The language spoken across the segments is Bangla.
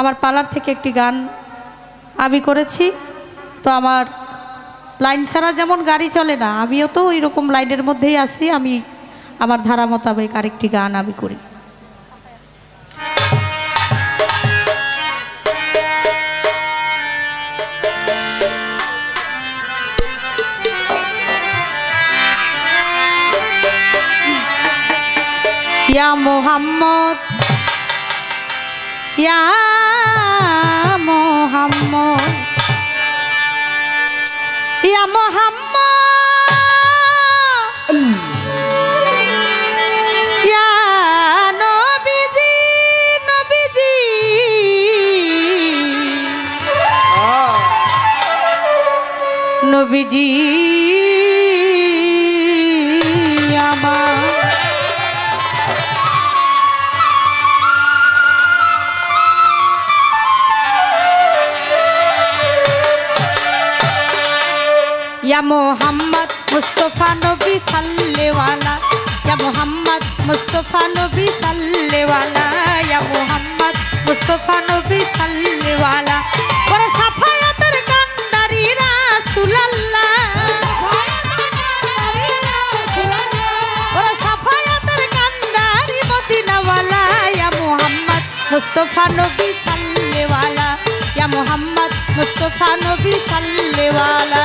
আমার পার্লার থেকে একটি গান আমি করেছি। তো আমার লাইন ছাড়া যেমন গাড়ি চলে না, আমিও তো ওই রকম লাইনের মধ্যেই আছি। আমি আমার ধারা মোতাবেক আরেকটি গান আমি করি। ইয়া মোহাম্মদ, ইয়া মোহাম্মদ। ইয়া মোহাম্মদ। ইয়া নবীজি নবীজি। নবীজি আমার মোহাম্মদ মুস্তফা নবী সাল্লেওয়ালা। ইয়া মোহাম্মদ মুস্তফা নবী সাল্লেওয়ালা। ইয়া মোহাম্মদ মুস্তফা নবী সাল্লেওয়ালা। ওরে সাফায়াতের কান্দারি রাসূলুল্লাহ ওরে সাফায়াতের কান্দারি মদিনাওয়ালা। ইয়া মোহাম্মদ মুস্তফা নবী সাল্লেওয়ালা। ইয়া মোহাম্মদ মুস্তফা নবী সাল্লেওয়ালা।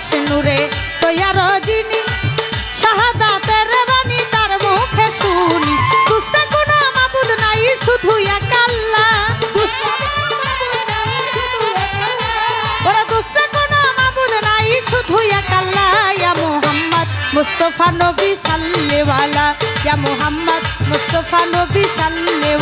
খাস নূরে তৈয়ার যিনি, শাহাদাতের বাণী তার মুখে শুনি। দুসরা কোনো মাবুদ নাই শুধু এক আল্লাহ ওরা দুসরা কোনো মাবুদ নাই শুধু এক আল্লাহ ইয়া মুহাম্মদ মুস্তফা নবী সাল্লে वाला ইয়া মুহাম্মদ মুস্তফা নবী সাল্লে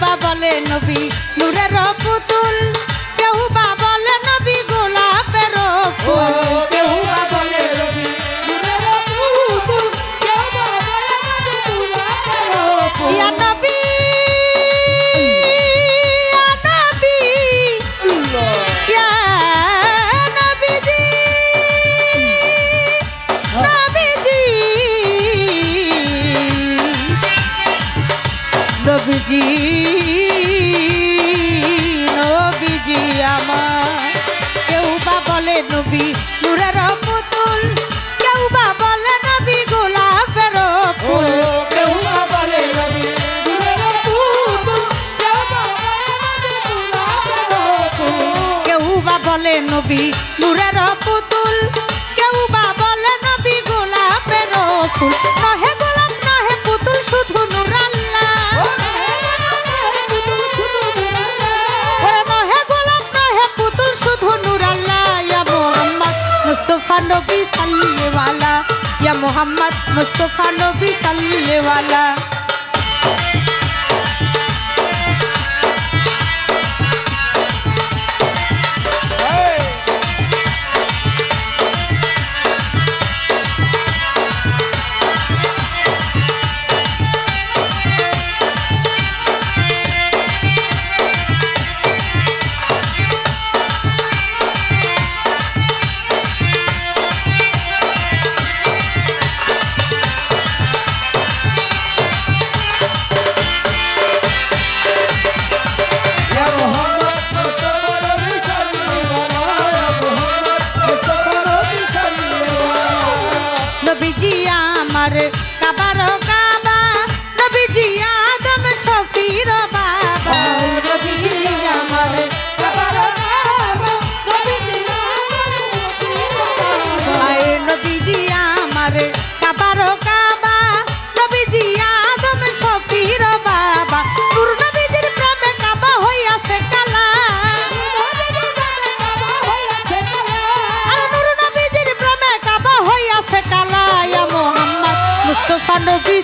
वाला বলে নবী নূরের পুতুল বলে নবী, নূরের পুতুল। কেউ বা বলে নবী, গোলাপের ফুল। নহে গোলাপ, নহে পুতুল, শুধু নূর আল্লাহ। ওরে নহে গোলাপ, নহে পুতুল, শুধু নূর আল্লাহ। ইয়া মোহাম্মদ মুস্তফা নবী সাল্লে वाला ইয়া মোহাম্মদ মুস্তফা নবী সাল্লে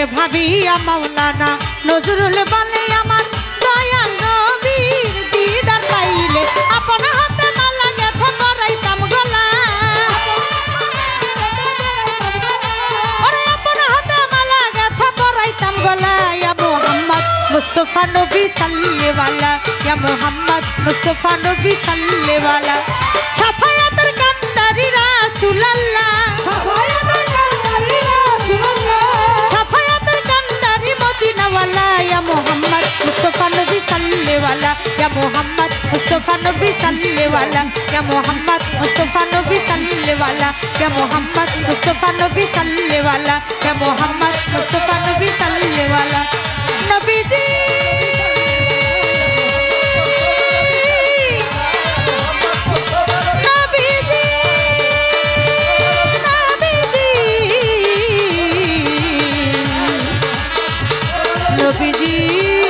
আরে ভাবিয়া মাওলানা নজরুল বলে আমার, দয়াল নবীর দিদার পাইলে আপন হাতে মালা গেথে পরাইতাম গলা। ওরে, আপন হাতে মালা গাথা পরাইতাম গলায় ইয়া মোহাম্মদ মুস্তাফা নবী সাল্লেওয়ালা, ইয়া মোহাম্মদ মুস্তাফা নবী সাল্লেওয়ালা। সাফায়াতের কান্দারি রাসূলুল্লাহ। সাফায়াতের সাল্লেওয়ালা ইয়া মোহাম্মদ মুস্তাফা নবী সাল্লেওয়ালা ইয়া মোহাম্মদ মুস্তাফা নবী সাল্লেওয়ালা ইয়া মোহাম্মদ মুস্তাফা নবী সাল্লেওয়ালা ইয়া মোহাম্মদ মুস্তাফা নবী সাল্লেওয়ালা নবীজি নবীজি নবীজি নবীজি আমার